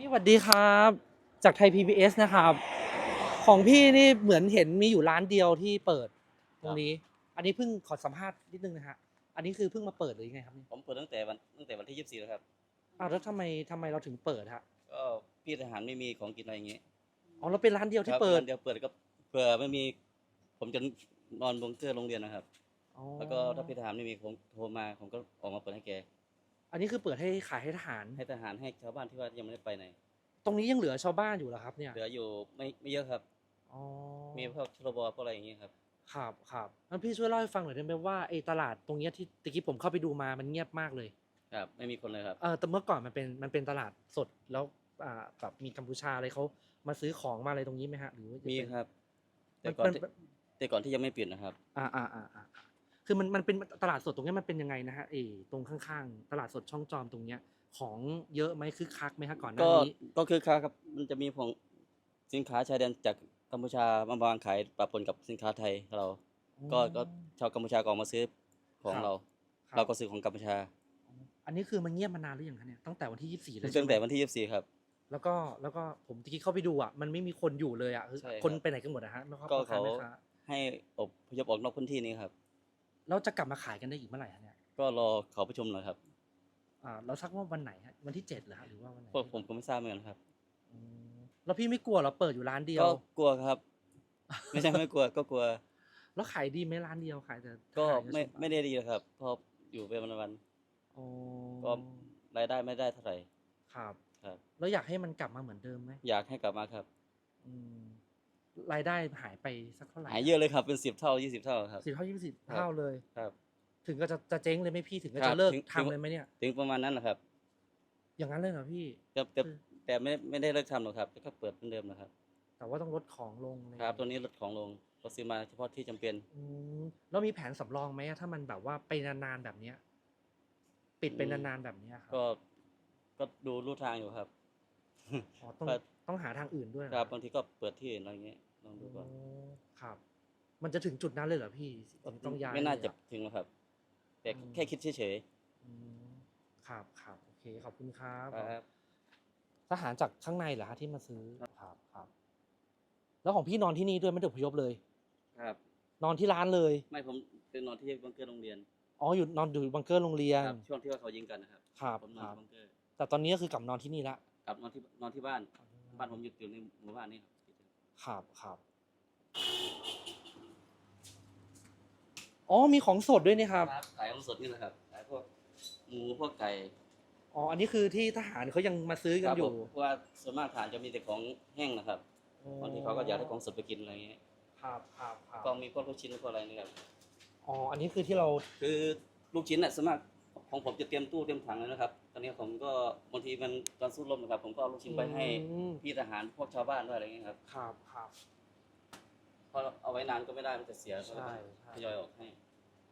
พี่สวัสดีครับ จากไทย PBS นะครับ ของพี่นี่เหมือนเห็นมีอยู่ร้านเดียวที่เปิดตรงนี้ อันนี้เพิ่งขอสัมภาษณ์นิดนึงนะฮะอันนี้คือเพิ่งมาเปิดหรือยังไงครับเนี่ยผมเปิดตั้งแต่วันตั้งแต่วันที่24แล้วครับอ้าวแล้วทำไมทำไมเราถึงเปิดฮะก็พี่ทหารไม่มีของกินอะไรอย่างเงี้ยอ๋อเราเป็นร้านเดียวที่ครับเปิดวันเดียวเปิดก็เผื่อไม่มี ผมจะนอนบนเสื้อโรงเรียนนะครับอ๋อแล้วก็ถ้าพี่ทหารไม่มีผมโทรมาผมก็ออกมาเปิดให้แก อันนี้คือเปิดให้ขายให้ทหาร ให้ทหารให้ชาวบ้านที่ว่ายังไม่ได้ไปไหน ตรงนี้ยังเหลือชาวบ้านอยู่เหรอครับ เนี่ยเหลืออยู่ไม่ไม่เยอะครับ อ๋อมีพวกชลบพวกอะไรอย่างเงี้ยครับ ครับครับงั้นพี่ช่วยเล่าให้ฟังหน่อยได้ไหมว่าไอ้ตลาดตรงเนี้ยที่ตะกี้ผมเข้าไปดูมามันเงียบมากเลย ครับ ไม่มีคนเลยครับ เออแต่เมื่อก่อนมันเป็นมันเป็นตลาดสดแล้วอ่าแบบมีกัมพูชาอะไรเขามาซื้อของมาอะไรตรงนี้ไหมฮะหรือว่าจะมีเป็น ครับ แต่มันก่อนมันที่แต่ก่อนที่ยังไม่ปิดนะครับ อ่าอ่าอ่าอ่า คือมันมันเป็นตลาดสดตรงเนี้ยมันเป็นยังไงนะฮะเออตรงข้างๆ ตลาดสดช่องจอมตรงเนี้ย ของเยอะไหมคึกคักไหมฮะก่อนหน้าก็นี้ก็คือค้าครับมันจะมีพวกสินค้าชายแดนจากกัมพูชามาวางขายปะปนกับสินค้าไทยเรา ก็ก็ชาวกัมพูชาก็ออกมาซื้อของเราคบเราก็ซื้อของกัมพูชา อันนี้คือมันเงียบมานานหรือยังคะเนี่ยตั้งแต่วันที่ยี่สิบสี่เลยตั้งใช่ไหมแต่วันที่24ครับแล้วก็แล้วก็ผมตะกี้เข้าไปดูอะมันไม่มีคนอยู่เลยอะคือใช่ครับคนไปไหนกันหมดอะฮะแล้วก็ก็พ่อค้าเขาแม่ค้าให้อพยพออกนอกพื้นที่นี้ครับ แล้วจะกลับมาขายกันได้อีกเมื่อไหร่ฮะเนี่ยก็รอเขาประชุมหน่อยครับอ่าเราสักว่าวันไหนฮะวันที่เจ็ดเหรอฮะหรือว่าวันไหนพวกผมก็ไม่ทราบเหมือนกันครับอืมแล้วพี่ไม่กลัวเหราเปิดอยู่ร้านเดียว ก็กลัวครับ ไม่ใช่ไม่กลัวก็กลัว แล้วขายดีไหมร้านเดียวขายแต่ก็ขายแต่ไม่ส่วนไม่ได้ดีหรอกครับเพออยู่ไปวันวันอ๋อๆก็รายได้ไม่ได้เท่าไหร่ ครับ ครับ แล้วอยากให้มันกลับมาเหมือนเดิมไหมอยากให้กลับมาครับ อืม รายได้หายไปสักเท่าไหร่หายเยอะเลยครับเป็นสิบเท่ายี่สิบเท่าครับสิบเท่ายี่สิบครับเท่าเลยครับ ถึงก็จะจะเจ๊งเลยไหมพี่ถึงก็ครัจะบเลิกถึงทำเลยไหมเนี่ย ถึงประมาณนั้นนะครับ อย่างนั้นเลยเหรอพี่แต่แต่คือแต่ไม่ไม่ได้เลิกทำหรอกครับก็เปิดเหมือนเดิมนะครับ แต่ว่าต้องลดของลงอะไครับ ตัวนี้ลดของลงเราซื้อมาเฉพาะที่จำเป็นอืมแล้วมีแผนสำรองไหมอะถ้ามันแบบว่าไปนานๆแบบเนี้ยปิดไปอืมนานๆแบบเนี้ยครับก็ก็ดูรูทางอยู่ครับอ๋อต้องครับต้องหาทางอื่นด้วยเหอครับบางทีก็เปิดที่อื่นอะไรเงี้ย ลองดูก่อนอ๋อครับ มันจะถึงจุดนั้นเลยเหรอพี่ต้องย้ายไม่น่าเลยจะอะถึงหรอกครับ แต่อืมแค่คิดเฉยอืมครับครับโอเคขอบคุณครับๆครับทหารจากข้างในเหรอฮะที่มาซื้อครับครับ แล้วของพี่นอนที่นี่ด้วยไม่ได้อพยพเลย ครับ นอนที่ร้านเลย ไม่ผมเป็นนอนที่บังเกอร์โรงเรียนอ๋ออยู่นอนอยู่บังเกอร์โรงเรียนครับช่วงที่ว่าเขายิงกันนะครับครับผมนคอนรับที่บังเกอร์แต่ตอนนี้ก็คือกลับนอนที่นี่ละกลับนอนที่นอนที่บ้าน บ้านผมอยู่อยู่ในหมู่บ้านนี่ครับ ครับครับอ๋อมีของสดด้วยนี่ครับขายของสดนี่แหละครับขายพวกหมูพวกไก่อ๋อ อันนี้คือที่ทหารเขายังมาซื้อกันครับอผยู่มเพราะว่าส่วนมากฐานจะมีแต่ของแห้งนะครับบางทีเขาก็อยากได้ของสดไปกินอะไรเงี้ยครับครับครับก็มีพวกลูกชิ้นพวกอะไรนี่ครับอ๋อ อันนี้คือที่เราคือลูกชิ้นน่ะส่วนมากของผมจะเตรียมตู้เตรียมถังเลยนะครับต อนนี้ผมก็บางทีมันตอนสู้รบนะครับ ผมก็เอาลูกชิ้นไปให้อืม พี่ทหารพวกชาวบ้านด้วยอะไรเงี้ยครับครับครับ เพราะเอาไว้นานก็ไม่ได้มันจะเสียก็ใช่ใช่ ทยอยออกให้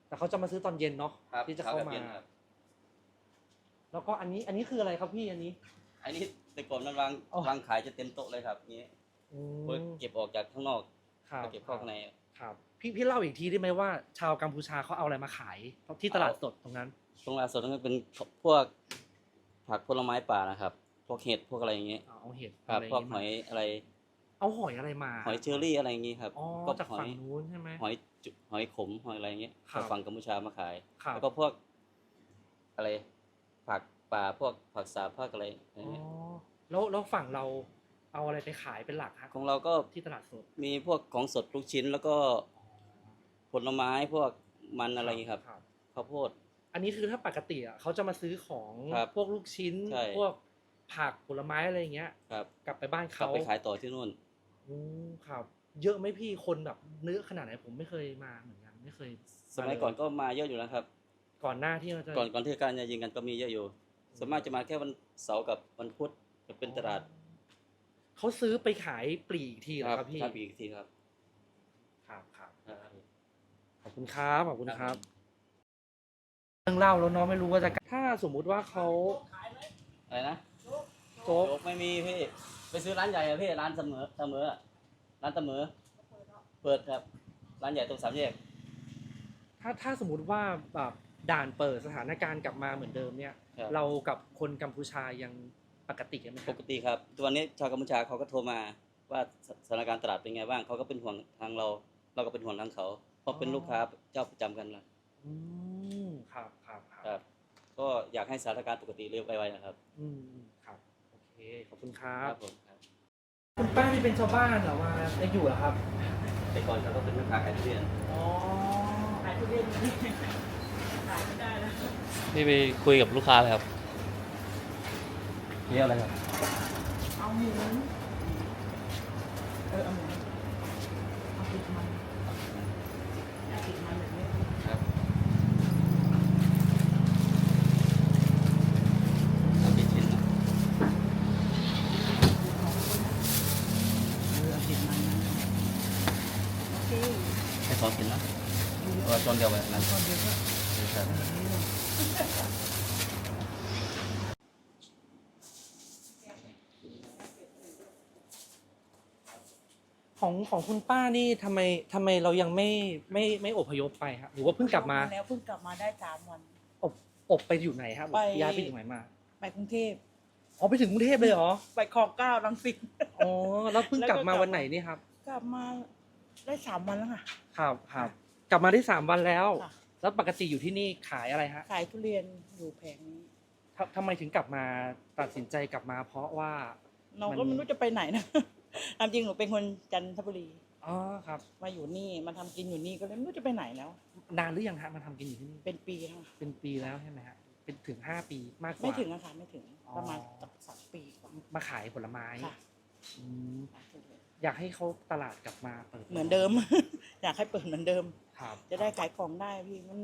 แต่เขาจะมาซื้อตอนเย็นเนาะครับที่จะเข้าแบบมาย็นครับ แล้วก็อันนี้อันนี้คืออะไรครับพี่อันนี้ อันนี้แต่ก่อนมันวางอ๋อ วางขายจะเต็มโต๊ะเลยครับนี้อืมเพื่อเก็บออกจากข้างนอกครับมาเก็บเข้าข้างใน ครับ พี่พี่เล่าอีกทีได้ไหมว่า ชาวกัมพูชาเขาเอาอะไรมาขายที่ตลาดสดตรงนั้น ตรงลานสดนั่นเป็นพวก ผักผลไม้ป่านะครับ พวกเห็ดพวกอะไรอย่างเงี้ยเอาเห็ดครับอะไรพวกางหงี้อยมาอะไร เอาหอยอะไรมา หอยเชอรี่อะไรอย่างงี้ครับอ๋อก็จากหอฝั่ยงนู้นใช่ไหมหอยจุหอยขมหอยอะไรอย่างเงี้ยครับจากฝั่งกัมพูชามาขายครับแล้วก็พวก อะไร ผักป่าพวกผักสาบผักอะไรอะไรอ๋อเงี้ยแล้วแล้วฝั่งเราเอาอะไรไปขายเป็นหลักฮะของเราก็ที่ตลาดสดมีพวกของสดลูกชิ้นแล้วก็ผลไม้พวกมันอะไรอย่างงี้ครับครับข้าวโพด อันนี้คือถ้าปกติอะเขาจะมาซื้อของครับพวกลูกชิ้น ใช่ พวกผักผลไม้อะไรอย่างเงี้ย ครับกลับไปบ้านกลับเขาไปขายต่อที่นู่นอืมครับ เยอะไหมพี่คนแบบเนื้อขนาดไหนผมไม่เคยมาเหมือนกันไม่เคยสมัยก่อนก็มาเยอะอยู่นะครับ ก่อนหน้าที่เราจะก่อนก่อนที่การจะยิงกันก็มีเยอะอยู่ส่วนมากจะมาแค่วันเสาร์กับวันพุธจะเป็นตลาดเขาซื้อไปขายปลีกอีกทีเหรอครับพี่ครับอีกทีครับครับครับครับขอบคุณครับขอบคุณคครัรับบเรื่องเล่าแล้วเน้องไม่รู้ว่าจะถ้าสมมุติว่าเขาอะไรนะโจ๊กโจ๊กไม่มีพี่ไปซื้อร้านใหญ่อะพี่ร้านเสมอเสมออะร้านเสมอ เปิดครับ ร้านใหญ่ตรงสามแยกถ้าถ้าสมมติว่าแบบด่านเปิดสถานการณ์กลับมาเหมือนเดิมเนี่ย ครับ เรากับคนกัมพูชายังปกติกันไหมคปรับกติครับตัวนนี้ชาวกัมพูชาเขาก็โทรมาว่าสสถานการณ์ตลาดเป็นไงบ้างเขาก็เป็นห่วงทางเรา เราก็เป็นห่วงทางเขา เพราะเป็นลูกค้าเจ้าประจำกันละอืม ครับครับคครับ รับ ก็อยากให้สถานการณ์ปกติเร็วไวๆนะครับอืมอืมครับโอเคขอบคุณครัคบรับผมครับคุณป้านี่เป็นชาวบ้านเหรอมาจะอยู่เหรอครับ แต่ก่อนเขาก็เป็นแม่ค้าขายทุเรียนอ๋อ ขายทุเรียนอยู่นี่ขายไม่ได้แล้วพี่ไปคุยกับลูกค้าเลยครับนี่อะไรครับ เอาหมูเออเอาหมูเอาติดมันเอาติดมันแบบนี้ครับเอากี่ชิ้นนะ เออเอาติดมันนะโอเค ให้สองชิ้นนะเพราะว่าชนเดียวไปนั้นคนเดียวก็ครับของของคุณป้านี่ทำไมทำไมเรายังไม่ไม่ไม่อพยพไปครับหรือว่าเพิ่งกลับมาแล้วเพิ่งกลับมาได้สามวัน อบอบไปอยู่ไหนครับไป ย้ายไปอยู่ไหนมาไปกรุงเทพอ๋อไปถึงกรุงเทพเลยเหรอไปคลองเก้ารังสิต อ๋อแล้วเพิ่งกลับมาแล้วก็กลับ วันไหนนี่ครับ กลับมา ได้สามวันแล้วค่ะ ครับครับกลับมาได้สามวันแล้ว ค่ะ แล้วปกติอยู่ที่นี่ขายอะไรฮะขายทุเรียนอยู่แผงนี้ทำทำไมถึงกลับมาตัดสินใจกลับมา เพราะว่า เราก็มัน ไม่รู้จะไปไหนนะ ตามจริงหนูเป็นคนจันทบุรี อ๋อครับ มาอยู่นี่มาทำกินอยู่นี่ก็เลยไม่รู้จะไปไหนแล้ว นานหรือยังฮะมาทำกินอยู่ที่นี่เป็นปีแล้วค่ะเป็นปีแล้วใช่ไหมฮะเป็นถึงห้าปีมากกว่า ไม่ถึงอะค่ะไม่ถึงอ๋อ ประมาณสักสองปีกว่ามาขายผลไม้ค่ะอืม อยากให้เขาตลาดกลับมาเปิดเหมือนเดิม อยากให้เปิดเหมือนเดิม ครับจะได้ขายของได้พี่มัน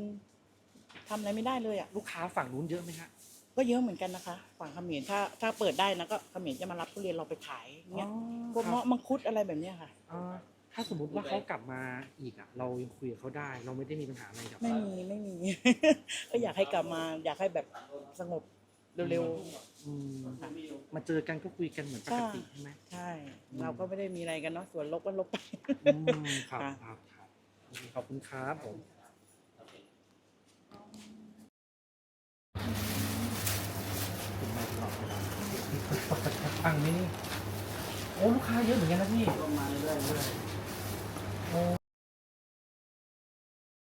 ทำอะไรไม่ได้เลยอะ ลูกค้าฝั่งนู้นเยอะไหมฮะก็เยอะเหมือนกันนะคะ ฝั่งเขมรถ้าถ้าเปิดได้นะก็เขมรจะมารับทุเรียนเราไปขายเงี้ยพวกครับเงาะมังคุดอะไรแบบเนี้ยค่ะอ่าถ้าสมมุติว่าเขากลับมาอีกอะ เรายังคุยกับเขาได้ เราไม่ได้มีปัญหาอะไรกับไม่มีไม่มี ก็อยากให้กลับมา อยากให้แบบสงบ เร็วอืมๆค่ะมาเจอกันก็คุยกันเหมือนปกติใช่ไหมใช่อืมเราก็ไม่ได้มีอะไรกันเนาะส่วนลบก็ลบไป อืมครับค่ะ ครับครับโอเคขอบคุณครับผมฟังไหมนี่โอ้ ลูกค้าเยอะเหมือนกันนะพี่ก็มาเรื่อยๆ